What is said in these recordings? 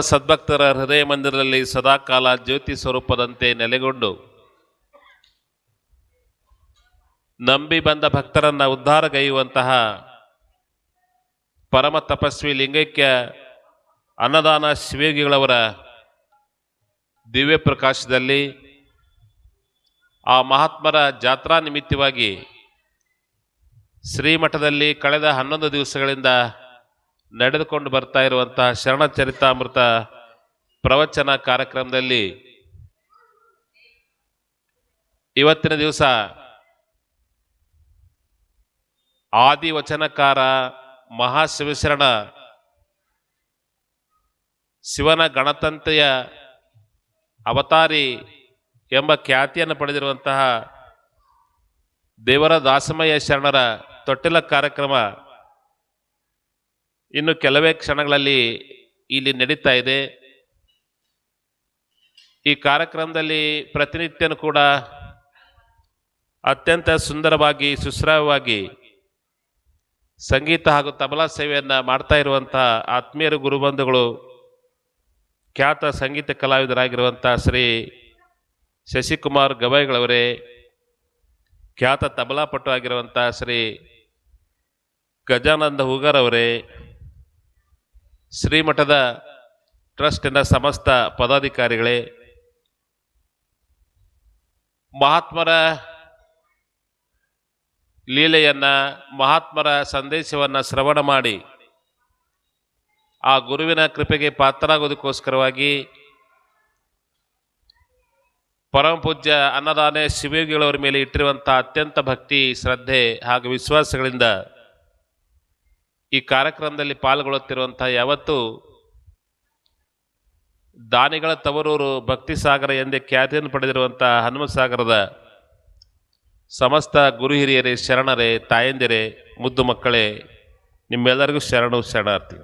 ಸದ್ಭಕ್ತರ ಹೃದಯ ಮಂದಿರದಲ್ಲಿ ಸದಾಕಾಲ ಜ್ಯೋತಿ ಸ್ವರೂಪದಂತೆ ನೆಲೆಗೊಂಡು ನಂಬಿ ಬಂದ ಭಕ್ತರನ್ನು ಉದ್ಧಾರಗೈಯುವಂತಹ ಪರಮ ತಪಸ್ವಿ ಲಿಂಗೈಕ್ಯ ಅನ್ನದಾನ ಶಿವಗಿಗಳವರ ದಿವ್ಯ ಪ್ರಕಾಶದಲ್ಲಿ ಆ ಮಹಾತ್ಮರ ಜಾತ್ರಾ ನಿಮಿತ್ತವಾಗಿ ಶ್ರೀಮಠದಲ್ಲಿ ಕಳೆದ ಹನ್ನೊಂದು ದಿವಸಗಳಿಂದ ನಡೆದುಕೊಂಡು ಬರ್ತಾ ಇರುವಂತಹ ಶರಣ ಚರಿತಾಮೃತ ಪ್ರವಚನ ಕಾರ್ಯಕ್ರಮದಲ್ಲಿ ಇವತ್ತಿನ ದಿವಸ ಆದಿವಚನಕಾರ ಮಹಾಶಿವಶರಣ ಶಿವನ ಗಣತಂತ್ರೆಯ ಅವತಾರಿ ಎಂಬ ಖ್ಯಾತಿಯನ್ನು ಪಡೆದಿರುವಂತಹ ದೇವರ ದಾಸಮಯ್ಯ ಶರಣರ ತೊಟ್ಟಿಲ ಕಾರ್ಯಕ್ರಮ ಇನ್ನು ಕೆಲವೇ ಕ್ಷಣಗಳಲ್ಲಿ ಇಲ್ಲಿ ನಡೀತಾ ಇದೆ. ಈ ಕಾರ್ಯಕ್ರಮದಲ್ಲಿ ಪ್ರತಿನಿತ್ಯನೂ ಕೂಡ ಅತ್ಯಂತ ಸುಂದರವಾಗಿ, ಸುಶ್ರಾವ್ಯವಾಗಿ ಸಂಗೀತ ಹಾಗೂ ತಬಲಾ ಸೇವೆಯನ್ನು ಮಾಡ್ತಾ ಇರುವಂಥ ಆತ್ಮೀಯರು, ಗುರುಬಂಧುಗಳು, ಖ್ಯಾತ ಸಂಗೀತ ಕಲಾವಿದರಾಗಿರುವಂಥ ಶ್ರೀ ಶಶಿಕುಮಾರ್ ಗವಾಯಿಗಳವರೇ ಖ್ಯಾತ ತಬಲಾ ಪಟು ಆಗಿರುವಂಥ ಶ್ರೀ ಗಜಾನಂದ ಹೂಗಾರವರೇ ಶ್ರೀಮಠದ ಟ್ರಸ್ಟಿನ ಸಮಸ್ತ ಪದಾಧಿಕಾರಿಗಳೇ, ಮಹಾತ್ಮರ ಲೀಲೆಯನ್ನು, ಮಹಾತ್ಮರ ಸಂದೇಶವನ್ನು ಶ್ರವಣ ಮಾಡಿ, ಆ ಗುರುವಿನ ಕೃಪೆಗೆ ಪಾತ್ರರಾಗೋದಕ್ಕೋಸ್ಕರವಾಗಿ ಪರಮಪೂಜ್ಯ ಅನ್ನದಾನೆ ಶಿವಯೋಗಿಗಳವರ ಮೇಲೆ ಇಟ್ಟಿರುವಂಥ ಅತ್ಯಂತ ಭಕ್ತಿ, ಶ್ರದ್ಧೆ ಹಾಗೂ ವಿಶ್ವಾಸಗಳಿಂದ ಈ ಕಾರ್ಯಕ್ರಮದಲ್ಲಿ ಪಾಲ್ಗೊಳ್ಳುತ್ತಿರುವಂತಹ ಯಾವತ್ತು ದಾನಿಗಳ ತವರೂರು ಭಕ್ತಿ ಸಾಗರ ಎಂದೇ ಖ್ಯಾತಿಯನ್ನು ಪಡೆದಿರುವಂತಹ ಹನುಮ ಸಾಗರದ ಸಮಸ್ತ ಗುರು ಹಿರಿಯರೇ, ಶರಣರೇ, ತಾಯಂದಿರೇ, ಮುದ್ದು ಮಕ್ಕಳೇ, ನಿಮ್ಮೆಲ್ಲರಿಗೂ ಶರಣು ಶರಣಾರ್ಥಿ.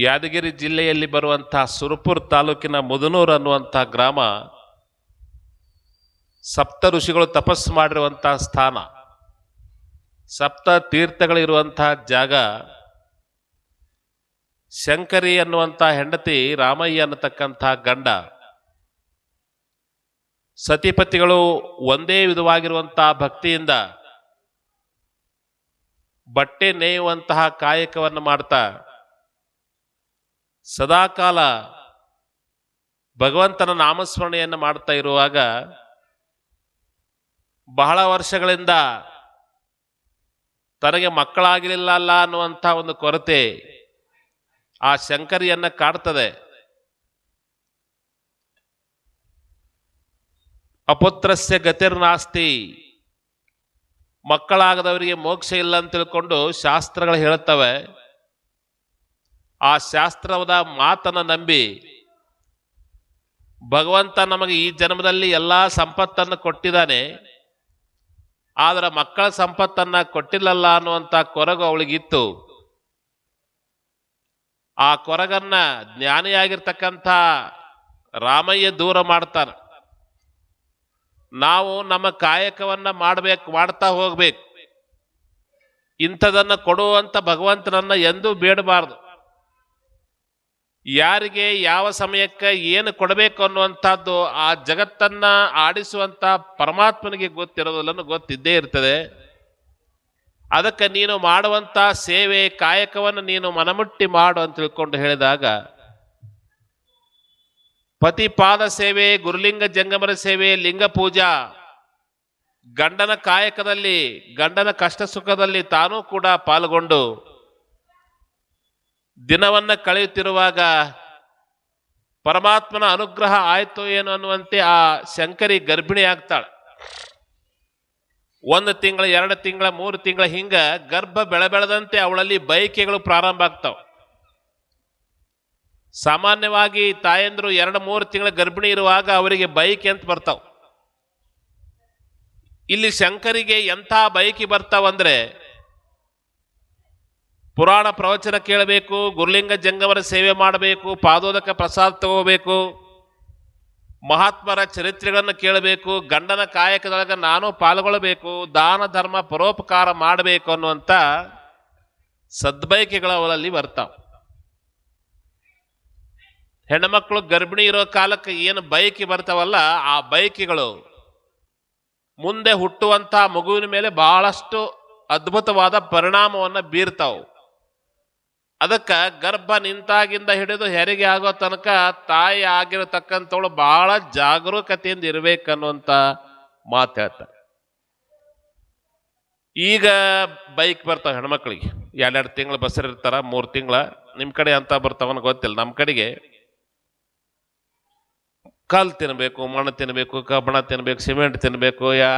ಯಾದಗಿರಿ ಜಿಲ್ಲೆಯಲ್ಲಿ ಬರುವಂತಹ ಸುರಪುರ್ ತಾಲೂಕಿನ ಮುದನೂರು ಅನ್ನುವಂಥ ಗ್ರಾಮ ಸಪ್ತ ಋಷಿಗಳು ತಪಸ್ಸು ಮಾಡಿರುವಂತಹ ಸ್ಥಾನ, ಸಪ್ತ ತೀರ್ಥಗಳಿರುವಂತಹ ಜಾಗ, ಶಂಕರಿ ಅನ್ನುವಂಥ ಹೆಂಡತಿ ರಾಮಯ್ಯ ಅನ್ನತಕ್ಕಂಥ ಗಂಡ, ಸತಿಪತಿಗಳು ಒಂದೇ ವಿಧವಾಗಿರುವಂತಹ ಭಕ್ತಿಯಿಂದ ಬಟ್ಟೆ ನೇಯುವಂತಹ ಕಾಯಕವನ್ನು ಮಾಡ್ತಾ, ಸದಾಕಾಲ ಭಗವಂತನ ನಾಮಸ್ಮರಣೆಯನ್ನು ಮಾಡ್ತಾ ಇರುವಾಗ ಬಹಳ ವರ್ಷಗಳಿಂದ ತನಗೆ ಮಕ್ಕಳಾಗಲಿಲ್ಲ ಅಲ್ಲ ಅನ್ನುವಂಥ ಒಂದು ಕೊರತೆ ಆ ಶಂಕರಿಯನ್ನು ಕಾಡ್ತದೆ. ಅಪುತ್ರಸ್ಯ ಗತಿರ್ನಾಸ್ತಿ ಮಕ್ಕಳಾಗದವರಿಗೆ ಮೋಕ್ಷ ಇಲ್ಲ ಅಂತ ತಿಳ್ಕೊಂಡು ಶಾಸ್ತ್ರಗಳು ಹೇಳುತ್ತವೆ. ಆ ಶಾಸ್ತ್ರದ ಮಾತನ್ನು ನಂಬಿ ಭಗವಂತ ನಮಗೆ ಈ ಜನ್ಮದಲ್ಲಿ ಎಲ್ಲ ಸಂಪತ್ತನ್ನು ಕೊಟ್ಟಿದ್ದಾನೆ. ಆದ್ರೆ ಮಕ್ಕಳ ಸಂಪತ್ತನ್ನ ಕೊಟ್ಟಿಲ್ಲಲ್ಲ ಅನ್ನುವಂಥ ಕೊರಗು ಅವಳಿಗಿತ್ತು. ಆ ಕೊರಗನ್ನ ಜ್ಞಾನಿಯಾಗಿರ್ತಕ್ಕಂಥ ರಾಮಯ್ಯ ದೂರ ಮಾಡ್ತಾನ. ನಾವು ನಮ್ಮ ಕಾಯಕವನ್ನ ಮಾಡ್ಬೇಕು, ಮಾಡ್ತಾ ಹೋಗ್ಬೇಕು. ಇಂಥದನ್ನ ಕೊಡುವಂತ ಭಗವಂತನನ್ನ ಎಂದೂ ಬೇಡಬಾರ್ದು. ಯಾರಿಗೆ ಯಾವ ಸಮಯಕ್ಕೆ ಏನು ಕೊಡಬೇಕು ಅನ್ನುವಂಥದ್ದು ಆ ಜಗತ್ತನ್ನ ಆಡಿಸುವಂತ ಪರಮಾತ್ಮನಿಗೆ ಗೊತ್ತಿರೋದಿಲ್ಲ ಗೊತ್ತಿದ್ದೇ ಇರ್ತದೆ. ಅದಕ್ಕೆ ನೀನು ಮಾಡುವಂತ ಸೇವೆ ಕಾಯಕವನ್ನು ನೀನು ಮನಮುಟ್ಟಿ ಮಾಡು ಅಂತ ತಿಳ್ಕೊಂಡು ಹೇಳಿದಾಗ, ಪತಿಪಾದ ಸೇವೆ, ಗುರುಲಿಂಗ ಜಂಗಮರ ಸೇವೆ, ಲಿಂಗ ಪೂಜಾ, ಗಂಡನ ಕಾಯಕದಲ್ಲಿ, ಗಂಡನ ಕಷ್ಟ ಸುಖದಲ್ಲಿ ತಾನೂ ಕೂಡ ಪಾಲ್ಗೊಂಡು ದಿನವನ್ನ ಕಳೆಯುತ್ತಿರುವಾಗ ಪರಮಾತ್ಮನ ಅನುಗ್ರಹ ಆಯಿತೋ ಏನು ಅನ್ನುವಂತೆ ಆ ಶಂಕರಿ ಗರ್ಭಿಣಿ ಆಗ್ತಾಳೆ. ಒಂದು ತಿಂಗಳ, ಎರಡು ತಿಂಗಳ, ಮೂರು ತಿಂಗಳ ಹಿಂಗ ಗರ್ಭ ಬೆಳೆ ಬೆಳೆದಂತೆ ಅವಳಲ್ಲಿ ಬಯಕೆಗಳು ಪ್ರಾರಂಭ ಆಗ್ತಾವೆ. ಸಾಮಾನ್ಯವಾಗಿ ತಾಯಂದ್ರು ಎರಡು, ಮೂರು ತಿಂಗಳ ಗರ್ಭಿಣಿ ಇರುವಾಗ ಅವರಿಗೆ ಬೈಕೆ ಅಂತ ಬರ್ತಾವ. ಇಲ್ಲಿ ಶಂಕರಿಗೆ ಎಂಥ ಬೈಕಿ ಬರ್ತಾವಂದ್ರೆ ಪುರಾಣ ಪ್ರವಚನ ಕೇಳಬೇಕು, ಗುರುಲಿಂಗ ಜಂಗಮರ ಸೇವೆ ಮಾಡಬೇಕು, ಪಾದೋದಕ ಪ್ರಸಾದ ತಗೋಬೇಕು, ಮಹಾತ್ಮರ ಚರಿತ್ರೆಗಳನ್ನು ಕೇಳಬೇಕು, ಗಂಡನ ಕಾಯಕದೊಳಗೆ ನಾನು ಪಾಲ್ಗೊಳ್ಳಬೇಕು, ದಾನ, ಧರ್ಮ, ಪರೋಪಕಾರ ಮಾಡಬೇಕು ಅನ್ನುವಂಥ ಸದ್ಬಯಕೆಗಳು ಅವರಲ್ಲಿ ಬರ್ತಾವ. ಹೆಣ್ಮಕ್ಳು ಗರ್ಭಿಣಿ ಇರೋ ಕಾಲಕ್ಕೆ ಏನು ಬಯಕೆ ಬರ್ತಾವಲ್ಲ, ಆ ಬಯಕೆಗಳು ಮುಂದೆ ಹುಟ್ಟುವಂತ ಮಗುವಿನ ಮೇಲೆ ಬಹಳಷ್ಟು ಅದ್ಭುತವಾದ ಪರಿಣಾಮವನ್ನು ಬೀರ್ತಾವು. ಅದಕ್ಕ ಗರ್ಭ ನಿಂತಾಗಿಂದ ಹಿಡಿದು ಹೆರಿಗೆ ಆಗೋ ತನಕ ತಾಯಿ ಆಗಿರತಕ್ಕಂಥವಳು ಬಹಳ ಜಾಗರೂಕತೆಯಿಂದ ಇರಬೇಕನ್ನುವಂಥ ಮಾತು ಹೇಳ್ತಾರೆ. ಈಗ ಬೈಕ್ ಬರ್ತಾವೆ ಹೆಣ್ಮಕ್ಳಿಗೆ. ಎರಡೆರಡು ತಿಂಗಳು ಬಸ್ಸರ್ ಇರ್ತಾರ, ಮೂರು ತಿಂಗಳ. ನಿಮ್ಮ ಕಡೆ ಅಂತ ಬರ್ತಾವನ್ನ ಗೊತ್ತಿಲ್ಲ. ನಮ್ಮ ಕಡೆಗೆ ಕಲ್ಲು ತಿನ್ನಬೇಕು ಮಣ್ಣು ತಿನ್ನಬೇಕು ಕಬ್ಬಣ ತಿನ್ಬೇಕು, ಸಿಮೆಂಟ್ ತಿನ್ನಬೇಕು ಯಾ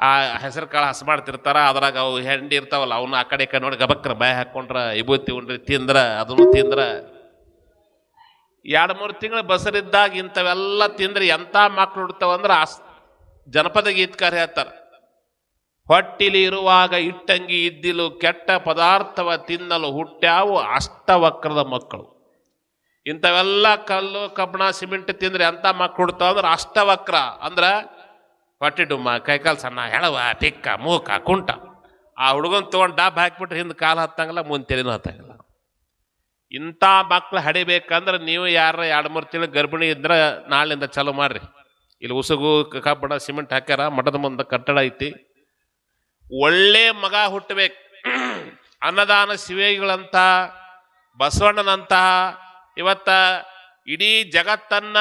ಆ ಹೆಸರು ಕಾಳು ಹಸ್ ಮಾಡ್ತಿರ್ತಾರ, ಅದ್ರಾಗ ಅವು ಹೆಂಡಿ ಇರ್ತಾವಲ್ಲ ಅವನ್ನ ಆ ಕಡೆ ಕಡೆ ನೋಡಿ ಗಬಕ್ರ ಬಾಯಿ ಹಾಕೊಂಡ್ರ ವಿಭೂತಿ ಉಂಡ್ರಿ, ತಿಂದ್ರ, ಅದನ್ನು ತಿಂದ್ರ. ಎರಡು ಮೂರು ತಿಂಗಳು ಬಸರಿದ್ದಾಗ ಇಂಥವೆಲ್ಲ ತಿಂದ್ರೆ ಎಂಥ ಮಕ್ಳು ಹುಡ್ತಾವಂದ್ರೆ ಆ ಜನಪದ ಗೀತಕಾರ ಹೇಳ್ತಾರ. ಹೊಟ್ಟಿಲಿ ಇರುವಾಗ ಇಟ್ಟಂಗಿ ಇದ್ದಿಲು ಕೆಟ್ಟ ಪದಾರ್ಥವ ತಿನ್ನಲು ಹುಟ್ಟ್ಯಾವು ಅಷ್ಟವಕ್ರದ ಮಕ್ಕಳು. ಇಂಥವೆಲ್ಲ ಕಲ್ಲು, ಕಬ್ಬಣ, ಸಿಮೆಂಟ್ ತಿಂದ್ರೆ ಎಂಥ ಮಕ್ಕಳು ಹುಡ್ತಾವ ಅಂದ್ರೆ ಅಷ್ಟವಕ್ರ. ಅಂದ್ರ ಹೊಟ್ಟೆ ಡುಮ್ಮ ಕೈಕಾಲು ಸಣ್ಣ, ಹೆಳವ ಟಿಕ್ಕ ಮೂಕ, ಕುಂಟ. ಆ ಹುಡುಗನ ತೊಗೊಂಡು ಡಾಬ್ ಹಾಕಿಬಿಟ್ರೆ ಹಿಂದೆ ಕಾಲು ಹತ್ತಂಗಿಲ್ಲ, ಮುಂದೆ ತೆಲಿನೂ ಹತ್ತಂಗಿಲ್ಲ. ಇಂಥ ಮಕ್ಳು ಹಡಿಬೇಕಂದ್ರೆ ನೀವು ಯಾರ ಎರಡು ಮೂರು ತಿಂಗಳು ಗರ್ಭಿಣಿ ಇದ್ರೆ ನಾಳಿಂದ ಚಾಲು ಮಾಡ್ರಿ. ಇಲ್ಲಿ ಉಸುಗು ಕಬ್ಬಣ, ಸಿಮೆಂಟ್ ಹಾಕ್ಯಾರ, ಮಠದ ಮುಂದೆ ಕಟ್ಟಡ ಐತಿ. ಒಳ್ಳೆ ಮಗ ಹುಟ್ಟಬೇಕು ಅನ್ನದಾನ ಶಿವೆಗಳಂತ, ಬಸವಣ್ಣನಂತಹ, ಇವತ್ತ ಇಡೀ ಜಗತ್ತನ್ನ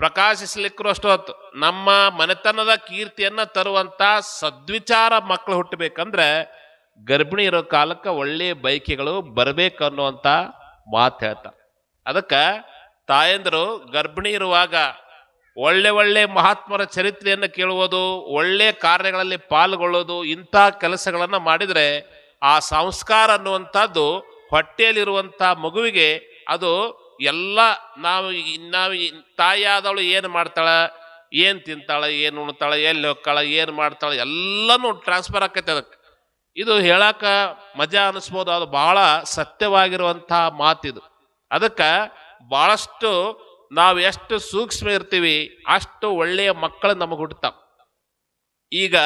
ಪ್ರಕಾಶಿಸ್ಲಿಕ್ಕೂ ಹೊತ್ತು ನಮ್ಮ ಮನೆತನದ ಕೀರ್ತಿಯನ್ನು ತರುವಂಥ ಸದ್ವಿಚಾರ ಮಕ್ಕಳು ಹುಟ್ಟಬೇಕಂದ್ರೆ ಗರ್ಭಿಣಿ ಇರೋ ಕಾಲಕ್ಕೆ ಒಳ್ಳೆಯ ಬೈಕಿಗಳು ಬರಬೇಕು ಅನ್ನುವಂಥ ಮಾತು ಹೇಳ್ತಾರೆ ಅದಕ್ಕೆ ತಾಯಂದರು ಗರ್ಭಿಣಿ ಇರುವಾಗ ಒಳ್ಳೆ ಒಳ್ಳೆ ಮಹಾತ್ಮರ ಚರಿತ್ರೆಯನ್ನು ಕೇಳುವುದು, ಒಳ್ಳೆ ಕಾರ್ಯಗಳಲ್ಲಿ ಪಾಲ್ಗೊಳ್ಳೋದು, ಇಂಥ ಕೆಲಸಗಳನ್ನು ಮಾಡಿದರೆ ಆ ಸಂಸ್ಕಾರ ಅನ್ನುವಂಥದ್ದು ಹೊಟ್ಟೆಯಲ್ಲಿರುವಂಥ ಮಗುವಿಗೆ ಅದು ಎಲ್ಲ ನಾವು ನಾವು ತಾಯಿಯಾದವಳು ಏನು ಮಾಡ್ತಾಳೆ? ಏನು ತಿಂತಾಳೆ? ಏನು ಉಣ್ತಾಳೆ? ಎಲ್ಲಿ ಹೋಗ್ತಾಳೆ? ಏನು ಮಾಡ್ತಾಳೆ? ಎಲ್ಲನೂ ಟ್ರಾನ್ಸ್ಫರ್ ಆಕೈತೆ ಅದಕ್ಕೆ. ಇದು ಹೇಳಕ್ಕೆ ಮಜಾ ಅನಿಸ್ಬೋದು. ಅದು ಭಾಳ ಸತ್ಯವಾಗಿರುವಂಥ ಮಾತಿದು. ಅದಕ್ಕೆ ಭಾಳಷ್ಟು ನಾವು ಎಷ್ಟು ಸೂಕ್ಷ್ಮ ಇರ್ತೀವಿ, ಅಷ್ಟು ಒಳ್ಳೆಯ ಮಕ್ಕಳು ನಮಗೆ ಹುಡ್ತಾವೆ ಈಗ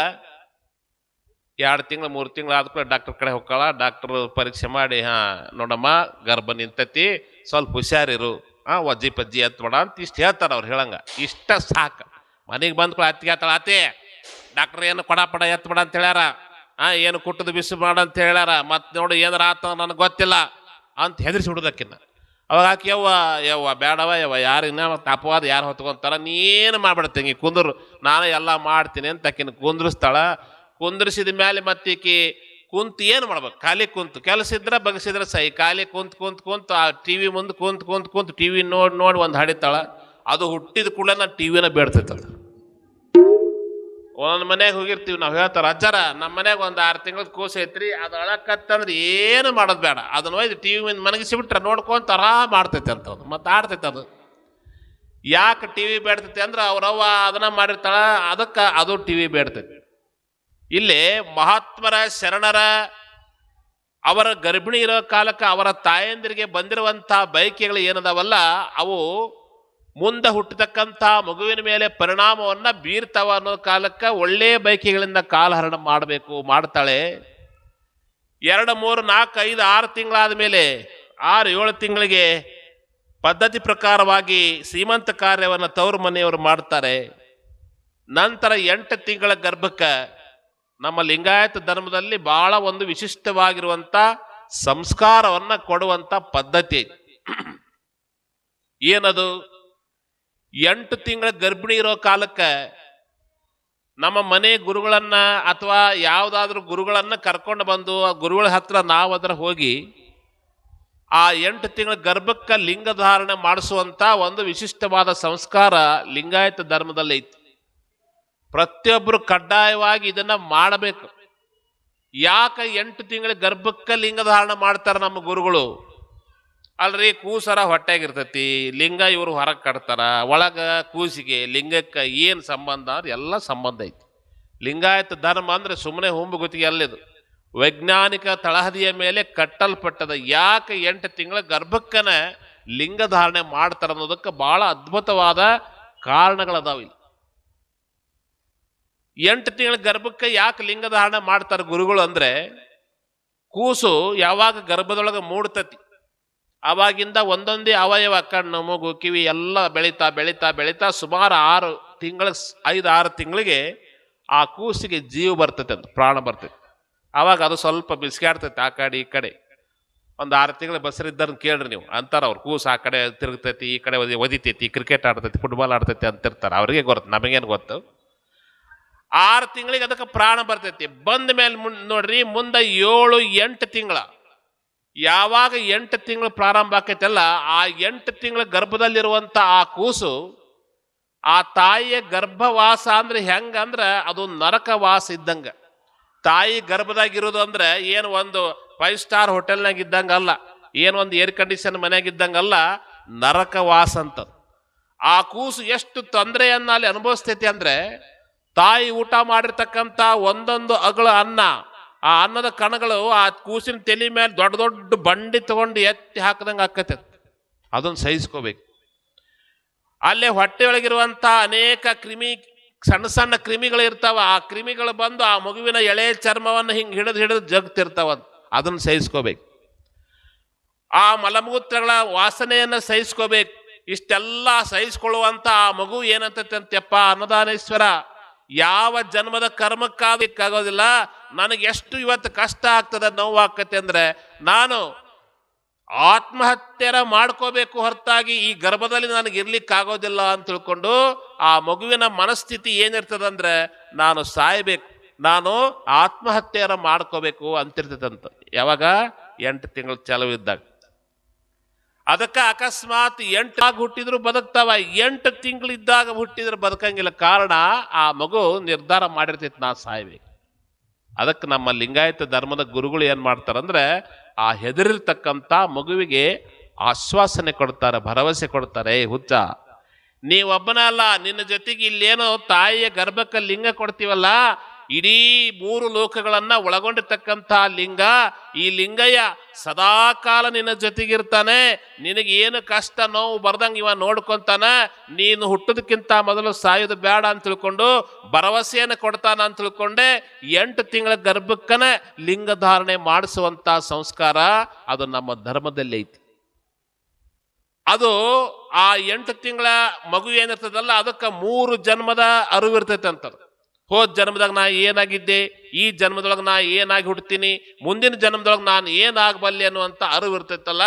ಎರಡು ತಿಂಗಳು, ಮೂರು ತಿಂಗಳು ಕೂಡ ಡಾಕ್ಟರ್ ಕಡೆ ಹೋಗ್ಕಳ, ಡಾಕ್ಟರ್ ಪರೀಕ್ಷೆ ಮಾಡಿ, ಹಾಂ, ನೋಡಮ್ಮ, ಗರ್ಭ ನಿಂತತಿ, ಸ್ವಲ್ಪ ಹುಷಾರಿರು, ಹಾಂ ಒಜ್ಜಿ ಪಜ್ಜಿ ಎತ್ಬೇಡ ಅಂತ ಇಷ್ಟು ಹೇಳ್ತಾರೆ ಅವ್ರು ಹೇಳಂಗ. ಇಷ್ಟ ಸಾಕು. ಮನೆಗೆ ಬಂದ್ಕೊಳ್ಳಿ ಅತ್ತಿಗೆ ಆತಾಳ ಆತಿ, ಡಾಕ್ಟರ್ ಏನು ಕೊಡ ಪಡ ಎತ್ಬೇಡ ಅಂತ ಹೇಳ್ಯಾರ? ಹಾಂ, ಏನು ಕುಟ್ಟದ ಬಿಸಿ ಮಾಡ ಅಂತ ಹೇಳ್ಯಾರ? ಮತ್ತೆ ನೋಡಿ ಏನಾರ ಆತ ನನಗೆ ಗೊತ್ತಿಲ್ಲ ಅಂತ ಹೆದರಿಸಿ ಬಿಡೋದಕ್ಕಿನ್ನ ಅವಾಗ ಹಾಕಿ ಯವ್ವ ಯವ್ವ ಬೇಡವ ಯವ್ವ, ಯಾರು ಇನ್ನ ಮತ್ತೆ ಅಪವಾದ ಯಾರು ಹೊತ್ಕೊಂತಾರ? ನೀನು ಮಾಡ್ಬಿಡ್ತೀನಿ ಕುಂದ್ರು, ನಾನು ಎಲ್ಲ ಮಾಡ್ತೀನಿ ಅಂತ ಆಕಿನ ಕುಂದ್ರಿಸ್ತಾಳ. ಕುಂದ್ರಿಸಿದ ಮೇಲೆ ಮತ್ತೀಕಿ ಕುಂತು ಏನು ಮಾಡ್ಬೇಕು? ಖಾಲಿ ಕುಂತು. ಕೆಲಸ ಇದ್ರೆ ಬಗಸಿದ್ರೆ ಸೈ. ಖಾಲಿ ಕುಂತು ಕುಂತು ಕುಂತು. ಆ ಟಿ ವಿ ಮುಂದೆ ಕುಂತು ಕುಂತು ಕುಂತು ಟಿ ವಿ ನೋಡಿ ನೋಡಿ ಒಂದು ಹಾಡಿತಾಳ ಅದು ಹುಟ್ಟಿದ ಕೂಡ ನಾನು ಟಿ ವಿನ ಬೇಡ್ತೈತೆ ಅದು ಒಂದೊಂದು ಮನೆಗೆ ಹೋಗಿರ್ತೀವಿ ನಾವು ಹೇಳ್ತಾರ, ಅಜ್ಜಾರ ನಮ್ಮ ಮನೆಗೆ ಒಂದು ಆರು ತಿಂಗಳದ ಕೂಸು ಐತ್ರಿ. ಅದು ಅಳಕತ್ತಂದ್ರೆ ಏನು ಮಾಡೋದು ಬೇಡ. ಅದನ್ನ ಒಯ್ದು ಟಿ ವಿ ಮನಗಿಸಿಬಿಟ್ರೆ ನೋಡ್ಕೊಂತ ಆರಾಮ್ ಮಾಡ್ತೈತೆ ಅಂತ ಅದು. ಮತ್ತೆ ಆಡ್ತೈತೆ ಅದು. ಯಾಕೆ ಟಿ ವಿ ಬೇಡ್ತೈತೆ ಅಂದ್ರೆ ಅವ್ರವ್ವ ಅದನ್ನ ಮಾಡಿರ್ತಾಳ. ಅದಕ್ಕೆ ಅದು ಟಿ ವಿ ಬೇಡ್ತೈತೆ. ಇಲ್ಲಿ ಮಹಾತ್ಮರ ಶರಣರ ಅವರ ಗರ್ಭಿಣಿ ಇರೋ ಕಾಲಕ್ಕೆ ಅವರ ತಾಯಂದಿರಿಗೆ ಬಂದಿರುವಂಥ ಬಯಕೆಗಳು ಏನದವಲ್ಲ, ಅವು ಮುಂದೆ ಹುಟ್ಟತಕ್ಕಂಥ ಮಗುವಿನ ಮೇಲೆ ಪರಿಣಾಮವನ್ನ ಬೀರ್ತಾವ ಅನ್ನೋ ಕಾಲಕ್ಕೆ ಒಳ್ಳೆಯ ಬಯಕೆಗಳಿಂದ ಕಾಲಹರಣ ಮಾಡಬೇಕು, ಮಾಡ್ತಾಳೆ. ಎರಡು, ಮೂರು, ನಾಲ್ಕು, ಐದು, ಆರು ತಿಂಗಳಾದ ಮೇಲೆ, ಆರು, ಏಳು ತಿಂಗಳಿಗೆ ಪದ್ಧತಿ ಪ್ರಕಾರವಾಗಿ ಸೀಮಂತ ಕಾರ್ಯವನ್ನು ತವರು ಮನೆಯವರು ಮಾಡ್ತಾರೆ. ನಂತರ ಎಂಟು ತಿಂಗಳ ಗರ್ಭಕ್ಕೆ ನಮ್ಮ ಲಿಂಗಾಯತ ಧರ್ಮದಲ್ಲಿ ಬಹಳ ಒಂದು ವಿಶಿಷ್ಟವಾಗಿರುವಂತ ಸಂಸ್ಕಾರವನ್ನ ಕೊಡುವಂತ ಪದ್ಧತಿ. ಏನದು ಎಂಟು ತಿಂಗಳ ಗರ್ಭಿಣಿ ಇರೋ ಕಾಲಕ್ಕೆ ನಮ್ಮ ಮನೆ ಗುರುಗಳನ್ನ ಅಥವಾ ಯಾವುದಾದ್ರೂ ಗುರುಗಳನ್ನ ಕರ್ಕೊಂಡು ಬಂದು ಆ ಗುರುಗಳ ಹತ್ರ ನಾವು ಅದರ ಹೋಗಿ ಆ ಎಂಟು ತಿಂಗಳ ಗರ್ಭಕ್ಕೆ ಲಿಂಗ ಧಾರಣೆ ಮಾಡಿಸುವಂತ ಒಂದು ವಿಶಿಷ್ಟವಾದ ಸಂಸ್ಕಾರ ಲಿಂಗಾಯತ ಧರ್ಮದಲ್ಲಿ ಐತಿ ಪ್ರತಿಯೊಬ್ಬರು ಕಡ್ಡಾಯವಾಗಿ ಇದನ್ನ ಮಾಡಬೇಕು. ಯಾಕೆ ಎಂಟು ತಿಂಗಳ ಗರ್ಭಕ್ಕೆ ಲಿಂಗ ಧಾರಣ ಮಾಡ್ತಾರೆ ನಮ್ಮ ಗುರುಗಳು? ಅಲ್ರಿ ಕೂಸರ ಹೊಟ್ಟೆಗಿರ್ತೈತಿ, ಲಿಂಗ ಇವರು ಹೊರಗೆ ಕಟ್ತಾರ, ಒಳಗೆ ಕೂಸಿಗೆ, ಲಿಂಗಕ್ಕೆ ಏನು ಸಂಬಂಧ ಅಂದ್ರೆ ಎಲ್ಲ ಸಂಬಂಧ ಐತಿ. ಲಿಂಗಾಯತ ಧರ್ಮ ಅಂದರೆ ಸುಮ್ಮನೆ ಹುಂಬು ಗುತ್ತಿಗೆ ಅಲ್ಲಿದು. ವೈಜ್ಞಾನಿಕ ತಳಹದಿಯ ಮೇಲೆ ಕಟ್ಟಲ್ಪಟ್ಟದ ಯಾಕೆ ಎಂಟು ತಿಂಗಳ ಗರ್ಭಕ್ಕನ ಲಿಂಗ ಧಾರಣೆ ಮಾಡ್ತಾರ ಅನ್ನೋದಕ್ಕೆ ಬಹಳ ಅದ್ಭುತವಾದ ಕಾರಣಗಳದಾವ ಇಲ್ಲಿ. ಎಂಟು ತಿಂಗಳ ಗರ್ಭಕ್ಕೆ ಯಾಕೆ ಲಿಂಗ ಧಾರಣೆ ಮಾಡ್ತಾರೆ ಗುರುಗಳು ಅಂದ್ರೆ ಕೂಸು ಯಾವಾಗ ಗರ್ಭದೊಳಗೆ ಮೂಡ್ತತಿ? ಅವಾಗಿಂದ ಒಂದೊಂದೇ ಅವಯವ, ಕಣ್ಣು, ಮೂಗು, ಕಿವಿ ಎಲ್ಲ ಬೆಳೀತಾ ಬೆಳೀತಾ ಬೆಳೀತಾ ಸುಮಾರು ಆರು ತಿಂಗಳ, ಐದು, ಆರು ತಿಂಗಳಿಗೆ ಆ ಕೂಸಿಗೆ ಜೀವ ಬರ್ತೈತೆ ಅಂತ, ಪ್ರಾಣ ಬರ್ತೈತೆ. ಆವಾಗ ಅದು ಸ್ವಲ್ಪ ಬಿಸ್ಕಾಡ್ತೈತೆ ಆ ಕಡೆ, ಈ ಕಡೆ. ಒಂದು ಆರು ತಿಂಗಳ ಬಸರಿದ್ದಾರನ್ನ ಕೇಳ್ರಿ ನೀವು. ಅಂತಾರೆ ಅವ್ರು, ಕೂಸು ಆ ಕಡೆ ತಿರುಗ್ತೈತಿ, ಈ ಕಡೆ ಒದಿ ಒದಿತೈತಿ, ಕ್ರಿಕೆಟ್ ಆಡ್ತೈತಿ ಫುಟ್ಬಾಲ್ ಆಡ್ತೈತಿ ಅಂತಿರ್ತಾರೆ. ಅವರಿಗೆ ಗೊತ್ತು, ನಮಗೇನು ಗೊತ್ತು? ಆರು ತಿಂಗಳಿಗೆ ಅದಕ್ಕೆ ಪ್ರಾಣ ಬರ್ತೈತಿ. ಬಂದ ಮೇಲೆ ನೋಡ್ರಿ, ಮುಂದೆ ಏಳು, ಎಂಟು ತಿಂಗಳ. ಯಾವಾಗ ಎಂಟು ತಿಂಗಳು ಪ್ರಾರಂಭ ಆಕೈತಲ್ಲ, ಆ ಎಂಟು ತಿಂಗಳ ಗರ್ಭದಲ್ಲಿರುವಂಥ ಆ ಕೂಸು, ಆ ತಾಯಿಯ ಗರ್ಭವಾಸ ಅಂದ್ರೆ ಹೆಂಗಂದ್ರ ಅದು ನರಕವಾಸ ಇದ್ದಂಗ. ತಾಯಿ ಗರ್ಭದಾಗಿರೋದು ಅಂದ್ರೆ ಏನು ಒಂದು ಫೈವ್ ಸ್ಟಾರ್ ಹೋಟೆಲ್ನಾಗ ಇದ್ದಂಗ ಅಲ್ಲ, ಏನು ಒಂದು ಏರ್ ಕಂಡೀಷನ್ ಮನ್ಯಾಗ ಇದ್ದಂಗಲ್ಲ ನರಕವಾಸ ಅಂತ ಆ ಕೂಸು ಎಷ್ಟು ತೊಂದರೆಯನ್ನ ಅಲ್ಲಿ ಅನುಭವಿಸ್ತೈತಿ ಅಂದ್ರೆ ತಾಯಿ ಊಟ ಮಾಡಿರ್ತಕ್ಕಂಥ ಒಂದೊಂದು ಅಗಳ ಅನ್ನ, ಆ ಅನ್ನದ ಕಣಗಳು ಆ ಕೂಸಿನ ತಲೆ ಮೇಲೆ ದೊಡ್ಡ ದೊಡ್ಡ ಬಂಡಿ ತಗೊಂಡು ಎತ್ತಿ ಹಾಕದಂಗೆ ಆಕತೆ ಅದನ್ನ ಸಹಿಸ್ಕೋಬೇಕು. ಅಲ್ಲೇ ಹೊಟ್ಟೆಯೊಳಗಿರುವಂಥ ಅನೇಕ ಕ್ರಿಮಿ, ಸಣ್ಣ ಸಣ್ಣ ಕ್ರಿಮಿಗಳು ಇರ್ತಾವ, ಆ ಕ್ರಿಮಿಗಳು ಬಂದು ಆ ಮಗುವಿನ ಎಳೆ ಚರ್ಮವನ್ನು ಹಿಂಗೆ ಹಿಡಿದು ಹಿಡಿದು ಜಗ್ತಿರ್ತಾವ ಅದನ್ನ ಸಹಿಸ್ಕೋಬೇಕು. ಆ ಮಲಮೂತ್ರಗಳ ವಾಸನೆಯನ್ನು ಸಹಿಸ್ಕೋಬೇಕು. ಇಷ್ಟೆಲ್ಲ ಸಹಿಸ್ಕೊಳ್ಳುವಂತ ಆ ಮಗು ಏನಂತಂತೆಪ್ಪ ಅನ್ನದಾನೇಶ್ವರ. ಯಾವ ಜನ್ಮದ ಕರ್ಮಕ್ಕಾಗೋದಿಲ್ಲ ನನಗೆ ಎಷ್ಟು ಇವತ್ತು ಕಷ್ಟ ಆಗ್ತದೆ ನೋವು ಅಂದರೆ, ನಾನು ಆತ್ಮಹತ್ಯರ ಮಾಡ್ಕೋಬೇಕು ಹೊರತಾಗಿ ಈ ಗರ್ಭದಲ್ಲಿ ನನಗೆ ಇರ್ಲಿಕ್ಕಾಗೋದಿಲ್ಲ ಅಂತ ತಿಳ್ಕೊಂಡು ಆ ಮಗುವಿನ ಮನಸ್ಥಿತಿ ಏನಿರ್ತದಂದ್ರೆ ನಾನು ಸಾಯಬೇಕು, ನಾನು ಆತ್ಮಹತ್ಯೆಯರ ಮಾಡ್ಕೋಬೇಕು ಅಂತಿರ್ತದಂತ ಯಾವಾಗ? ಎಂಟು ತಿಂಗಳು ಚೆಲವಿದ್ದಾಗ ಅದಕ್ಕೆ ಅಕಸ್ಮಾತ್ ಎಂಟು ಆಗ ಹುಟ್ಟಿದ್ರು ಬದುಕ್ತಾವ. ಎಂಟು ತಿಂಗಳಿದ್ದಾಗ ಹುಟ್ಟಿದ್ರೆ ಬದುಕಂಗಿಲ್ಲ. ಕಾರಣ ಆ ಮಗು ನಿರ್ಧಾರ ಮಾಡಿರ್ತೈತಿ ನಾ ಸಾಯ್ಬೇಕು ಅದಕ್ಕೆ ನಮ್ಮ ಲಿಂಗಾಯತ ಧರ್ಮದ ಗುರುಗಳು ಏನು ಮಾಡ್ತಾರಂದ್ರೆ, ಆ ಹೆದರಿರ್ತಕ್ಕಂಥ ಮಗುವಿಗೆ ಆಶ್ವಾಸನೆ ಕೊಡ್ತಾರೆ, ಭರವಸೆ ಕೊಡ್ತಾರೆ, ಏ ಹುಚ್ಚ ನೀವೊಬ್ಬನ ಅಲ್ಲ ನಿನ್ನ ಜೊತೆಗೆ ಇಲ್ಲೇನೋ ತಾಯಿಯ ಗರ್ಭಕ್ಕೆ ಲಿಂಗ ಕೊಡ್ತೀವಲ್ಲ ಇಡೀ ಮೂರು ಲೋಕಗಳನ್ನು ಒಳಗೊಂಡಿರ್ತಕ್ಕಂಥ ಲಿಂಗ, ಈ ಲಿಂಗಯ್ಯ ಸದಾಕಾಲ ನಿನ್ನ ಜೊತೆಗಿರ್ತಾನೆ. ನಿನಗೆ ಏನು ಕಷ್ಟ ನೋವು ಬರ್ದಂಗೆ ಇವ ನೋಡ್ಕೊಂತಾನ. ನೀನು ಹುಟ್ಟೋದಕ್ಕಿಂತ ಮೊದಲು ಸಾಯೋದು ಬೇಡ ಅಂತ ತಿಳ್ಕೊಂಡು, ಭರವಸೆಯನ್ನು ಕೊಡ್ತಾನ ಅಂತ ತಿಳ್ಕೊಂಡೆ. ಎಂಟು ತಿಂಗಳ ಗರ್ಭಕ್ಕನ ಲಿಂಗ ಧಾರಣೆ ಮಾಡಿಸುವಂತ ಸಂಸ್ಕಾರ ಅದು ನಮ್ಮ ಧರ್ಮದಲ್ಲಿ ಐತಿ. ಅದು ಆ ಎಂಟು ತಿಂಗಳ ಮಗು ಏನಿರ್ತದಲ್ಲ, ಅದಕ್ಕೆ ಮೂರು ಜನ್ಮದ ಅರಿವಿರ್ತೈತೆ ಇರ್ತೈತೆ ಅಂತ ಹೋದ ಜನ್ಮದಾಗ ನಾ ಏನಾಗಿದ್ದೆ, ಈ ಜನ್ಮದೊಳಗೆ ನಾ ಏನಾಗಿ ಹುಡ್ತೀನಿ ಮುಂದಿನ ಜನ್ಮದೊಳಗೆ ನಾನು ಏನಾಗಬಲ್ಲೆ ಅನ್ನುವಂಥ ಅರಿವು ಆವಾಗ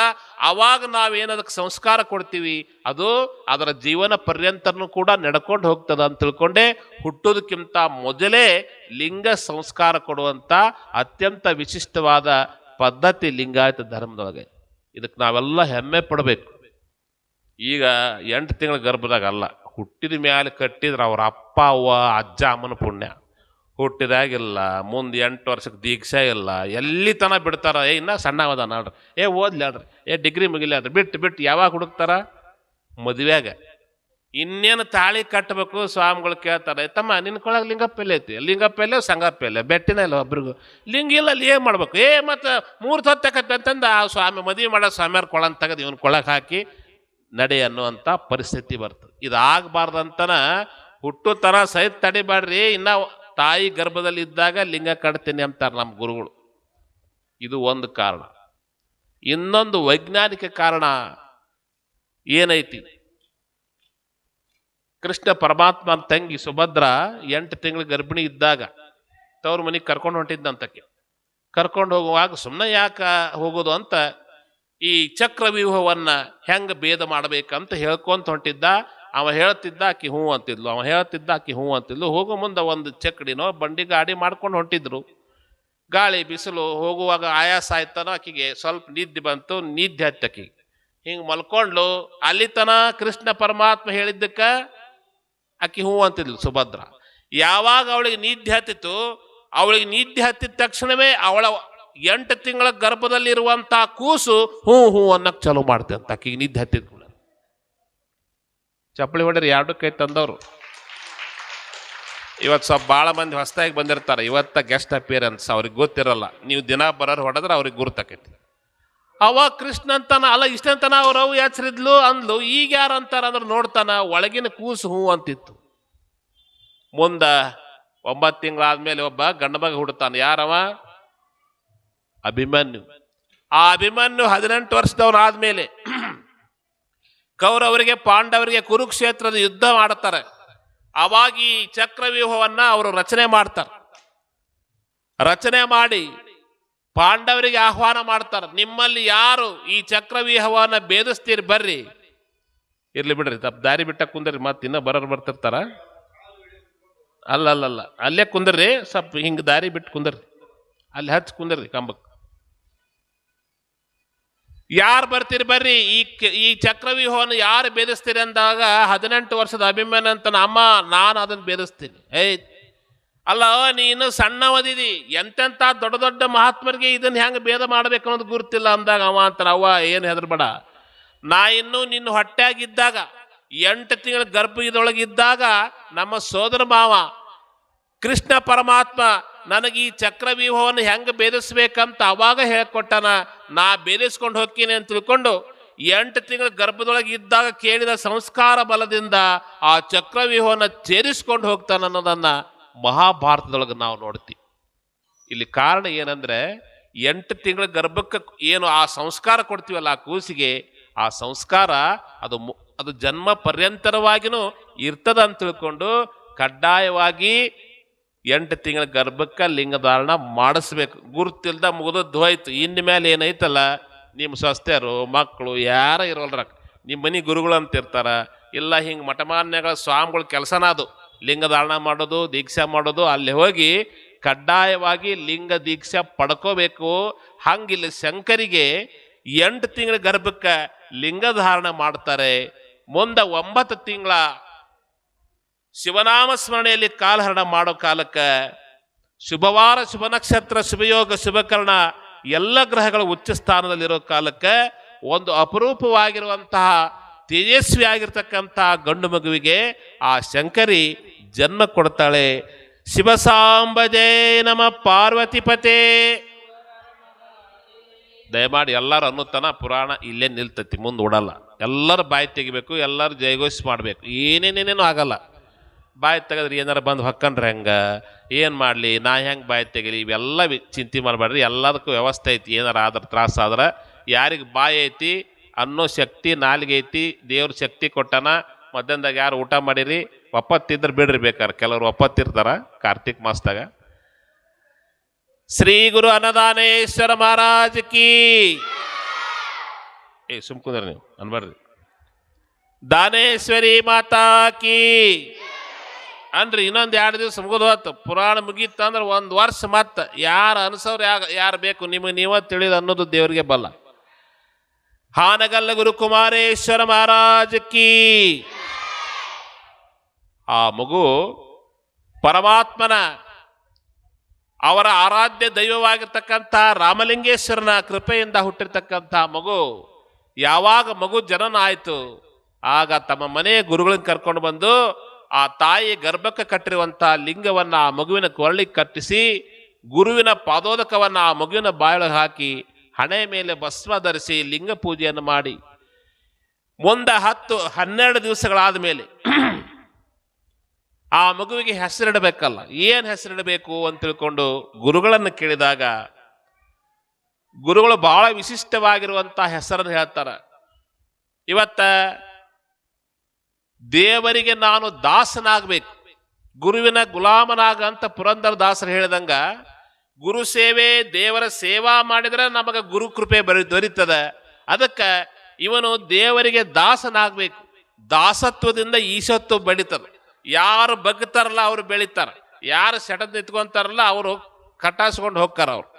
ಅವಾಗ ನಾವೇನು ಅದಕ್ಕೆ ಸಂಸ್ಕಾರ ಕೊಡ್ತೀವಿ, ಅದು ಅದರ ಜೀವನ ಪರ್ಯಂತನೂ ಕೂಡ ನಡ್ಕೊಂಡು ಹೋಗ್ತದೆ ಅಂತ ತಿಳ್ಕೊಂಡೆ. ಹುಟ್ಟೋದಕ್ಕಿಂತ ಮೊದಲೇ ಲಿಂಗ ಸಂಸ್ಕಾರ ಕೊಡುವಂಥ ಅತ್ಯಂತ ವಿಶಿಷ್ಟವಾದ ಪದ್ಧತಿ ಲಿಂಗಾಯತ ಧರ್ಮದೊಳಗೆ. ಇದಕ್ಕೆ ನಾವೆಲ್ಲ ಹೆಮ್ಮೆ ಪಡಬೇಕು. ಈಗ ಎಂಟು ತಿಂಗಳ ಗರ್ಭದಾಗ ಅಲ್ಲ. ಹುಟ್ಟಿದ ಮ್ಯಾಲೆ ಕಟ್ಟಿದ್ರೆ ಅವ್ರ ಅಪ್ಪ, ಅವ್ವ, ಅಜ್ಜ, ಅಮ್ಮನ ಪುಣ್ಯ. ಹುಟ್ಟಿದಾಗಿಲ್ಲ, ಮುಂದೆ ಎಂಟು ವರ್ಷಕ್ಕೆ ದೀಕ್ಷೆ ಇಲ್ಲ ಎಲ್ಲಿ ತನ ಬಿಡ್ತಾರ? ಏ, ಇನ್ನ ಸಣ್ಣವದ ನೋಡ್ರಿ ಏ, ಓದ್ಲಿ ಅಲ್ರಿ ಏ, ಡಿಗ್ರಿ ಮುಗಿಲಿ ಅಲ್ರಿ ಬಿಟ್ಟು ಬಿಟ್ಟು ಯಾವಾಗ ಹುಡುಕ್ತಾರ? ಮದುವೆಯಾಗ. ಇನ್ನೇನು ತಾಳಿ ಕಟ್ಟಬೇಕು ಸ್ವಾಮಿಗಳು ಕೇಳ್ತಾರೆ ತಮ್ಮ ನಿನ್ನ ಕೊಳಗೆ ಲಿಂಗಪ್ಪೆಲೆ ಐತಿ. ಲಿಂಗಪ್ಪೆಲೆ, ಸಂಗಪ್ಪೆಲೆ, ಬೆಟ್ಟಿನ ಇಲ್ಲ ಒಬ್ರಿಗೂ. ಲಿಂಗ ಇಲ್ಲ, ಅಲ್ಲಿ ಏನು ಮಾಡ್ಬೇಕು? ಏ, ಮತ್ತು ಮೂರು ಹೊತ್ತಕತ್ತೆ ಅಂತಂದು, ಆ ಸ್ವಾಮಿ ಮದುವೆ ಮಾಡೋ ಸ್ವಾಮಿಯವ್ರ ಕೊಳಂತ ತೆಗೆದು ಇವನು ಕೊಳಗೆ ಹಾಕಿ ನಡೆ ಅನ್ನುವಂಥ ಪರಿಸ್ಥಿತಿ ಬರ್ತದೆ ಇದಾಗಬಾರ್ದಂತನ ಹುಟ್ಟುತನ ಸಹಿತ ತಡಿಬೇಡ್ರಿ. ಇನ್ನ ತಾಯಿ ಗರ್ಭದಲ್ಲಿ ಇದ್ದಾಗ ಲಿಂಗ ಕಟ್ತೀನಿ ಅಂತಾರೆ ನಮ್ಮ ಗುರುಗಳು. ಇದು ಒಂದು ಕಾರಣ. ಇನ್ನೊಂದು ವೈಜ್ಞಾನಿಕ ಕಾರಣ ಏನೈತಿ? ಕೃಷ್ಣ ಪರಮಾತ್ಮನ ತಂಗಿ ಸುಭದ್ರ ಎಂಟು ತಿಂಗಳ ಗರ್ಭಿಣಿ ಇದ್ದಾಗ ತವ್ರ ಮನೆಗೆ ಕರ್ಕೊಂಡು ಹೊಂಟಿದ್ದಂತಕ್ಕೆ. ಕರ್ಕೊಂಡು ಹೋಗುವಾಗ ಸುಮ್ಮನೆ ಯಾಕ ಹೋಗೋದು ಅಂತ ಈ ಚಕ್ರವ್ಯೂಹವನ್ನ ಹೆಂಗೆ ಭೇದ ಮಾಡ್ಬೇಕಂತ ಹೇಳ್ಕೊಂತ ಹೊಂಟಿದ್ದ. ಅವ ಹೇಳ್ತಿದ್ದ ಆಕಿ ಹ್ಞೂ ಅಂತಿದ್ಲು, ಅವ ಹೇಳ್ತಿದ್ದ ಆಕಿ ಹ್ಞೂ ಅಂತಿದ್ಲು. ಹೋಗೋ ಮುಂದೆ ಒಂದು ಚಕ್ಡಿನೋ ಬಂಡಿ ಗಾಡಿ ಮಾಡ್ಕೊಂಡು ಹೊಂಟಿದ್ರು. ಗಾಳಿ ಬಿಸಿಲು ಹೋಗುವಾಗ ಆಯಾಸ ಆಯ್ತನೋ ಆಕಿಗೆ ಸ್ವಲ್ಪ ನಿದ್ದೆ ಬಂತು, ನಿದ್ದೆ ಹತ್ತಿ ಆಕಿಗೆ. ಹಿಂಗೆ ಮಲ್ಕೊಂಡ್ಲು. ಅಲ್ಲಿ ತನ ಕೃಷ್ಣ ಪರಮಾತ್ಮ ಹೇಳಿದ್ದಕ್ಕೆ? ಆಕಿ ಹ್ಞೂ ಅಂತಿದ್ಲು ಸುಭದ್ರ. ಯಾವಾಗ ಅವಳಿಗೆ ನಿದ್ದೆ ಹತ್ತಿತ್ತು? ಅವಳಿಗೆ ನಿದ್ದೆ ಹತ್ತಿದ ತಕ್ಷಣವೇ ಅವಳ ಎಂಟು ತಿಂಗಳ ಗರ್ಭದಲ್ಲಿರುವಂಥ ಕೂಸು ಹ್ಞೂ ಹ್ಞೂ ಅನ್ನಕ್ಕೆ ಚಲೋ ಮಾಡ್ತೆ ಅಂತ ಆಕಿಗೆ ನಿದ್ದೆ ಹತ್ತಿದ್ ಚಪ್ಪಳಿ ಹೊಡೆರಿ ಎರಡು ಕೈ ತಂದವರು. ಇವತ್ತು ಸ್ವಲ್ಪ ಭಾಳ ಮಂದಿ ಹೊಸದಾಗಿ ಬಂದಿರ್ತಾರೆ. ಇವತ್ತ ಗೆಸ್ಟ್ ಅಪಿಯರೆನ್ಸ್ ಅವ್ರಿಗೆ ಗೊತ್ತಿರಲ್ಲ. ನೀವು ದಿನ ಬರೋರು ಹೊಡೆದ್ರೆ ಅವ್ರಿಗೆ ಗುರುತಾಕೈತಿ. ಅವ ಕೃಷ್ಣ ಅಂತಾನ, ಅಲ್ಲ ಇಷ್ಟಂತನ ಅವ್ರು ಅವು ಎಚ್ಚರಿದ್ಲು ಅಂದ್ಲು. ಈಗ ಯಾರು ಅಂತಾರ ಅಂದ್ರೆ ನೋಡ್ತಾನ, ಒಳಗಿನ ಕೂಸು ಹೂ ಅಂತಿತ್ತು. ಮುಂದ ಒಂಬತ್ತು ತಿಂಗಳಾದ್ಮೇಲೆ ಒಬ್ಬ ಗಂಡ ಮಗ ಹುಡ್ತಾನ ಯಾರವ? ಅಭಿಮನ್ಯು. ಆ ಅಭಿಮನ್ಯು ಹದಿನೆಂಟು ವರ್ಷದವನಾದ್ಮೇಲೆ ಕೌರವರಿಗೆ, ಪಾಂಡವರಿಗೆ ಕುರುಕ್ಷೇತ್ರದ ಯುದ್ಧ ಮಾಡುತ್ತಾರೆ ಅವಾಗ ಈ ಚಕ್ರವ್ಯೂಹವನ್ನ ಅವರು ರಚನೆ ಮಾಡ್ತಾರೆ. ರಚನೆ ಮಾಡಿ ಪಾಂಡವರಿಗೆ ಆಹ್ವಾನ ಮಾಡ್ತಾರೆ, ನಿಮ್ಮಲ್ಲಿ ಯಾರು ಈ ಚಕ್ರವ್ಯೂಹವನ್ನ ಭೇದಿಸ್ತೀರಿ ಬರ್ರಿ. ಇರ್ಲಿ ಬಿಡ್ರಿ ತಪ್ಪು ದಾರಿ ಬಿಟ್ಟ ಕುಂದ್ರಿ, ಮತ್ತೆ ಇನ್ನ ಬರೋರು ಬರ್ತಿರ್ತಾರ? ಅಲ್ಲ ಅಲ್ಲ ಅಲ್ಲ ಅಲ್ಲೇ ಕುಂದ್ರಿ, ಸ್ವಲ್ಪ ಹಿಂಗೆ ದಾರಿ ಬಿಟ್ಟು ಕುಂದ್ರಿ. ಅಲ್ಲಿ ಹಚ್ಚಿ ಕುಂದ್ರಿ ಕಂಬಕ್ಕೆ ಯಾರು ಬರ್ತೀರಿ ಬರ್ರಿ? ಈ ಈ ಚಕ್ರವ್ಯೂಹವನ್ನು ಯಾರು ಭೇದಿಸ್ತೀರಿ ಅಂದಾಗ ಹದಿನೆಂಟು ವರ್ಷದ ಅಭಿಮಾನ ಅಂತ ಅಮ್ಮ, ನಾನು ಅದನ್ನು ಭೇದಿಸ್ತೀನಿ. ಏಯ್, ಅಲ್ಲ, ನೀನು ಸಣ್ಣವದಿದಿ. ಎಂತೆಂಥ ದೊಡ್ಡ ದೊಡ್ಡ ಮಹಾತ್ಮರಿಗೆ ಇದನ್ನು ಹೆಂಗೆ ಭೇದ ಮಾಡ್ಬೇಕು ಅನ್ನೋದು ಗುರುತಿಲ್ಲ ಅಂದಾಗ ಅವ ಅಂತಾನೆ, ಅವ್ವ, ಏನು ಹೆದರ್ಬೇಡ. ನಾ ಇನ್ನು ನಿನ್ನ ಹೊಟ್ಟೆಯಾಗಿದ್ದಾಗ, ಎಂಟು ತಿಂಗಳ ಇದ್ದಾಗ ನಮ್ಮ ಸೋದರ ಮಾವ ಕೃಷ್ಣ ಪರಮಾತ್ಮ ನನಗೆ ಈ ಚಕ್ರವ್ಯೂಹವನ್ನು ಹೆಂಗೆ ಭೇದಿಸ್ಬೇಕಂತ ಅವಾಗ ಹೇಳ್ಕೊಟ್ಟನ, ನಾ ಭೇದಿಸ್ಕೊಂಡು ಹೋಗ್ತೀನಿ ಅಂತ ತಿಳ್ಕೊಂಡು ಎಂಟು ತಿಂಗಳ ಗರ್ಭದೊಳಗೆ ಇದ್ದಾಗ ಕೇಳಿದ ಸಂಸ್ಕಾರ ಬಲದಿಂದ ಆ ಚಕ್ರವ್ಯೂಹವನ್ನು ಸೇರಿಸ್ಕೊಂಡು ಹೋಗ್ತಾನೆ ಅನ್ನೋದನ್ನ ಮಹಾಭಾರತದೊಳಗೆ ನಾವು ನೋಡ್ತೀವಿ. ಇಲ್ಲಿ ಕಾರಣ ಏನಂದ್ರೆ, ಎಂಟು ತಿಂಗಳ ಗರ್ಭಕ್ಕೆ ಏನು ಆ ಸಂಸ್ಕಾರ ಕೊಡ್ತೀವಲ್ಲ ಆ ಕೂಸಿಗೆ, ಆ ಸಂಸ್ಕಾರ ಅದು ಅದು ಜನ್ಮ ಪರ್ಯಂತರವಾಗಿನೂ ಇರ್ತದ ಅಂತ ತಿಳ್ಕೊಂಡು ಕಡ್ಡಾಯವಾಗಿ ಎಂಟು ತಿಂಗಳ ಗರ್ಭಕ್ಕೆ ಲಿಂಗಧಾರಣ ಮಾಡಿಸ್ಬೇಕು. ಗುರುತಿಲ್ದ ಮುಗಿದದ್ದು ಹೋಯ್ತು. ಇನ್ನು ಮೇಲೆ ಏನೈತಲ್ಲ, ನಿಮ್ಮ ಸ್ವಸ್ಥರು ಮಕ್ಕಳು ಯಾರ ಇರೋಲ್ರ ನಿಮ್ಮ ಮನೆ ಗುರುಗಳು ಅಂತ ಇರ್ತಾರ ಇಲ್ಲ, ಹಿಂಗೆ ಮಠಮಾನ್ಯಗಳ ಸ್ವಾಮಿಗಳ ಕೆಲಸನ ಅದು. ಲಿಂಗಧಾರಣ ಮಾಡೋದು, ದೀಕ್ಷೆ ಮಾಡೋದು, ಅಲ್ಲಿ ಹೋಗಿ ಕಡ್ಡಾಯವಾಗಿ ಲಿಂಗ ದೀಕ್ಷೆ ಪಡ್ಕೋಬೇಕು. ಹಂಗಿಲ್ಲ ಶಂಕರಿಗೆ ಎಂಟು ತಿಂಗಳ ಗರ್ಭಕ್ಕೆ ಲಿಂಗಧಾರಣ ಮಾಡ್ತಾರೆ. ಮುಂದೆ ಒಂಬತ್ತು ತಿಂಗಳ ಶಿವನಾಮ ಸ್ಮರಣೆಯಲ್ಲಿ ಕಾಲಹರಣ ಮಾಡೋ ಕಾಲಕ್ಕೆ ಶುಭವಾರ, ಶುಭ ನಕ್ಷತ್ರ, ಶುಭಯೋಗ, ಶುಭಕರಣ ಎಲ್ಲ ಗ್ರಹಗಳು ಉಚ್ಚ ಸ್ಥಾನದಲ್ಲಿರೋ ಕಾಲಕ್ಕೆ ಒಂದು ಅಪರೂಪವಾಗಿರುವಂತಹ ತೇಜಸ್ವಿ ಆಗಿರ್ತಕ್ಕಂತಹ ಗಂಡು ಮಗುವಿಗೆ ಆ ಶಂಕರಿ ಜನ್ಮ ಕೊಡ್ತಾಳೆ. ಶಿವಸಾಂಬಜೇ ನಮ ಪಾರ್ವತಿಪತೆ. ದಯಮಾಡಿ ಎಲ್ಲರೂ ಅನ್ನುತ್ತಾನ ಪುರಾಣ ಇಲ್ಲೇ ನಿಲ್ತತಿ, ಮುಂದೆ ಓಡಲ್ಲ. ಎಲ್ಲರೂ ಬಾಯಿ ತೆಗಿಬೇಕು, ಎಲ್ಲರೂ ಜಯಘೋಷ ಮಾಡಬೇಕು. ಏನೇನೇನೇನು ಆಗಲ್ಲ. ಬಾಯಿ ತೆಗೆದ್ರೆ ಏನಾರು ಬಂದು ಹೊಕ್ಕಂಡ್ರೆ ಹೆಂಗೆ. ಏನು ಮಾಡಲಿ? ನಾ ಹೆಂಗೆ ಬಾಯಿ ತೆಗಿಲಿ? ಇವೆಲ್ಲ ಚಿಂತೆ ಮಾಡಬೇಡ್ರಿ ಎಲ್ಲದಕ್ಕೂ ವ್ಯವಸ್ಥೆ ಐತಿ. ಏನಾರ ಆದ್ರೆ ತ್ರಾಸ ಆದ್ರೆ ಯಾರಿಗೆ ಬಾಯಿ ಐತಿ ಅನ್ನೋ ಶಕ್ತಿ ನಾಲಿಗೆ ಐತಿ. ದೇವ್ರ ಶಕ್ತಿ ಕೊಟ್ಟನ ಮಧ್ಯಾಹ್ನದಾಗ ಯಾರು ಊಟ ಮಾಡಿರಿ? ಒಪ್ಪತ್ತಿದ್ರೆ ಬಿಡ್ರಿ ಬೇಕಾರೆ. ಕೆಲವರು ಒಪ್ಪತ್ತಿರ್ತಾರ ಕಾರ್ತಿಕ್ ಮಾಸದಾಗ. ಶ್ರೀ ಗುರು ಅನ್ನದಾನೇಶ್ವರ ಮಹಾರಾಜ ಕೀ. ಏ ಸುಮ್ಕುಂದ್ರಿ ನೀವು. ಅನ್ಬೇಡ್ರಿ ದಾನೇಶ್ವರಿ ಮಾತಾ ಕಿ. ಅನ್ರಿ ಇನ್ನೊಂದು ಎರಡು ದಿವಸ ಮುಗಿದು ಹೋತು ಪುರಾಣ ಮುಗೀತಂದ್ರೆ ಒಂದು ವರ್ಷ ಮತ್ತೆ. ಯಾರು ಅನ್ಸವ್ರು ಯಾರು ಯಾರು ಬೇಕು? ನಿಮಗೆ ನೀವ ತಿಳಿದು ಅನ್ನೋದು ದೇವರಿಗೆ ಬಲ್ಲ ಹಾನಗಲ್ಲ ಗುರುಕುಮಾರೇಶ್ವರ ಮಹಾರಾಜ ಕಿ. ಆ ಮಗು ಪರಮಾತ್ಮನ ಅವರ ಆರಾಧ್ಯ ದೈವವಾಗಿರ್ತಕ್ಕಂಥ ರಾಮಲಿಂಗೇಶ್ವರನ ಕೃಪೆಯಿಂದ ಹುಟ್ಟಿರ್ತಕ್ಕಂಥ ಮಗು ಯಾವಾಗ ಮಗು ಜನನ ಆಯಿತು ಆಗ ತಮ್ಮ ಮನೆಯ ಗುರುಗಳನ್ನ ಕರ್ಕೊಂಡು ಬಂದು ಆ ತಾಯಿ ಗರ್ಭಕ್ಕೆ ಕಟ್ಟಿರುವಂಥ ಲಿಂಗವನ್ನ ಆ ಮಗುವಿನ ಕೊರಳಿಗೆ ಕಟ್ಟಿಸಿ ಗುರುವಿನ ಪಾದೋದಕವನ್ನ ಆ ಮಗುವಿನ ಬಾಯೊಳಗೆ ಹಾಕಿ ಹಣೆ ಮೇಲೆ ಭಸ್ಮ ಧರಿಸಿ ಲಿಂಗ ಪೂಜೆಯನ್ನು ಮಾಡಿ. ಮುಂದೆ ಹತ್ತು ಹನ್ನೆರಡು ದಿವಸಗಳಾದ ಮೇಲೆ ಆ ಮಗುವಿಗೆ ಹೆಸರಿಡಬೇಕಲ್ಲ. ಏನು ಹೆಸರಿಡಬೇಕು ಅಂತ ತಿಳ್ಕೊಂಡು ಗುರುಗಳನ್ನು ಕೇಳಿದಾಗ ಗುರುಗಳು ಬಹಳ ವಿಶಿಷ್ಟವಾಗಿರುವಂಥ ಹೆಸರನ್ನು ಹೇಳ್ತಾರೆ. ಇವತ್ತ ದೇವರಿಗೆ ನಾನು ದಾಸನಾಗಬೇಕು. ಗುರುವಿನ ಗುಲಾಮನಾಗ ಅಂತ ಪುರಂದರ ದಾಸರು ಹೇಳಿದಂಗ, ಗುರು ಸೇವೆ, ದೇವರ ಸೇವಾ ಮಾಡಿದ್ರೆ ನಮಗೆ ಗುರು ಕೃಪೆ ಬರಿ, ದೊರೀತದ. ಅದಕ್ಕೆ ಇವನು ದೇವರಿಗೆ ದಾಸನಾಗಬೇಕು. ದಾಸತ್ವದಿಂದ ಈಶತ್ವ ಬೆಳೀತದೆ. ಯಾರು ಬಗ್ತಾರಲ್ಲ ಅವರು ಬೆಳೀತಾರ. ಯಾರು ಸೆಟದ್ ನಿಂತ್ಕೊಂತಾರಲ್ಲ ಅವರು ಕಟ್ಟಾಸ್ಕೊಂಡು ಹೋಗ್ತಾರ ಅವ್ರು.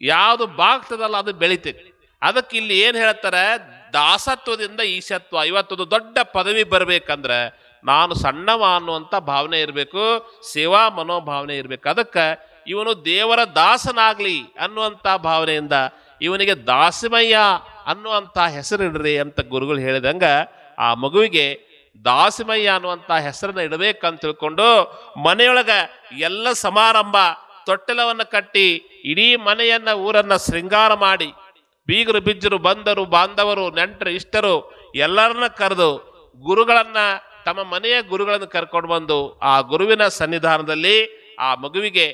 ಯಾವುದು ಬಾಗ್ತದಲ್ಲ ಅದು ಬೆಳಿತೈತಿ ಅದಕ್ಕೆ ಇಲ್ಲಿ ಏನು ಹೇಳ್ತಾರೆ? ದಾಸತ್ವದಿಂದ ಈಶತ್ವ, ಇವತ್ತೊಂದು ದೊಡ್ಡ ಪದವಿ ಬರಬೇಕಂದ್ರೆ ನಾನು ಸಣ್ಣವ ಅನ್ನುವಂಥ ಭಾವನೆ ಇರಬೇಕು, ಸೇವಾ ಮನೋಭಾವನೆ ಇರಬೇಕು. ಅದಕ್ಕೆ ಇವನು ದೇವರ ದಾಸನಾಗಲಿ ಅನ್ನುವಂಥ ಭಾವನೆಯಿಂದ ಇವನಿಗೆ ದಾಸಮಯ್ಯ ಅನ್ನುವಂಥ ಹೆಸರಿಡ್ರಿ ಅಂತ ಗುರುಗಳು ಹೇಳಿದಂಗೆ ಆ ಮಗುವಿಗೆ ದಾಸಮಯ್ಯ ಅನ್ನುವಂಥ ಹೆಸರನ್ನ ಇಡಬೇಕಂತ ತಿಳ್ಕೊಂಡು ಮನೆಯೊಳಗೆ ಎಲ್ಲ ಸಮಾರಂಭ ತೊಟ್ಟಲವನ್ನು ಕಟ್ಟಿ ಇಡೀ ಮನೆಯನ್ನ ಊರನ್ನು ಶೃಂಗಾರ ಮಾಡಿ ಬೀಗರು ಬಿಜ್ಜರು ಬಂದರು, ಬಾಂಧವರು, ನೆಂಟರು, ಇಷ್ಟರು ಎಲ್ಲರನ್ನ ಕರೆದು ಗುರುಗಳನ್ನ ತಮ್ಮ ಮನೆಯ ಗುರುಗಳನ್ನು ಕರ್ಕೊಂಡು ಬಂದು ಆ ಗುರುವಿನ ಸನ್ನಿಧಾನದಲ್ಲಿ ಆ ಮಗುವಿಗೆ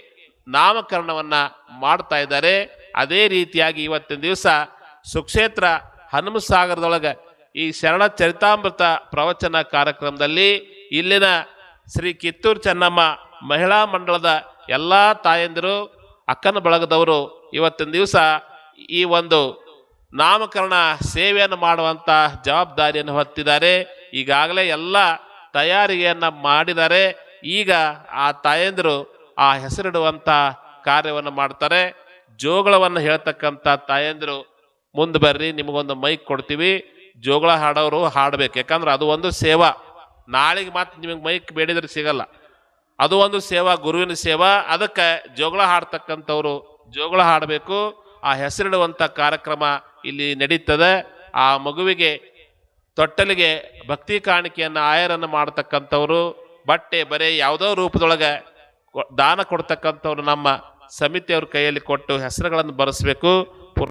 ನಾಮಕರಣವನ್ನ ಮಾಡ್ತಾ ಇದ್ದಾರೆ. ಅದೇ ರೀತಿಯಾಗಿ ಇವತ್ತಿನ ದಿವಸ ಸುಕ್ಷೇತ್ರ ಹನುಮಸಾಗರದೊಳಗೆ ಈ ಶರಣ ಚರಿತಾಮೃತ ಪ್ರವಚನ ಕಾರ್ಯಕ್ರಮದಲ್ಲಿ ಇಲ್ಲಿನ ಶ್ರೀ ಕಿತ್ತೂರು ಚೆನ್ನಮ್ಮ ಮಹಿಳಾ ಮಂಡಳದ ಎಲ್ಲ ತಾಯಂದಿರು, ಅಕ್ಕನ ಬಳಗದವರು ಇವತ್ತಿನ ದಿವಸ ಈ ಒಂದು ನಾಮಕರಣ ಸೇವೆಯನ್ನು ಮಾಡುವಂಥ ಜವಾಬ್ದಾರಿಯನ್ನು ಹೊತ್ತಿದ್ದಾರೆ. ಈಗಾಗಲೇ ಎಲ್ಲ ತಯಾರಿಗೆಯನ್ನು ಮಾಡಿದ್ದಾರೆ. ಈಗ ಆ ತಾಯಂದಿರು ಆ ಹೆಸರಿಡುವಂಥ ಕಾರ್ಯವನ್ನು ಮಾಡ್ತಾರೆ. ಜೋಗಳವನ್ನು ಹೇಳ್ತಕ್ಕಂಥ ತಾಯಂದಿರು, ಮುಂದೆ ಬರ್ರಿ, ನಿಮಗೊಂದು ಮೈಕ್ ಕೊಡ್ತೀವಿ. ಜೋಗಳ ಹಾಡೋರು ಹಾಡಬೇಕು. ಯಾಕಂದ್ರೆ ಅದು ಒಂದು ಸೇವಾ. ನಾಳೆಗೆ ಮತ್ತೆ ನಿಮಗೆ ಮೈಕ್ ಬೇಡಿದ್ರೆ ಸಿಗಲ್ಲ. ಅದು ಒಂದು ಸೇವಾ, ಗುರುವಿನ ಸೇವಾ. ಅದಕ್ಕೆ ಜೋಗಳ ಹಾಡ್ತಕ್ಕಂಥವ್ರು ಜೋಗಳ ಹಾಡಬೇಕು. ಆ ಹೆಸರಿಡುವಂಥ ಕಾರ್ಯಕ್ರಮ ಇಲ್ಲಿ ನಡೀತದೆ. ಆ ಮಗುವಿಗೆ ತೊಟ್ಟಲಿಗೆ ಭಕ್ತಿ ಕಾಣಿಕೆಯನ್ನು ಆಯರನ್ನು ಮಾಡ್ತಕ್ಕಂಥವ್ರು, ಬಟ್ಟೆ ಬರೆ ಯಾವುದೋ ರೂಪದೊಳಗೆ ದಾನ ಕೊಡ್ತಕ್ಕಂಥವ್ರು ನಮ್ಮ ಸಮಿತಿಯವ್ರ ಕೈಯಲ್ಲಿ ಕೊಟ್ಟು ಹೆಸರುಗಳನ್ನು ಬರೆಸ್ಬೇಕು.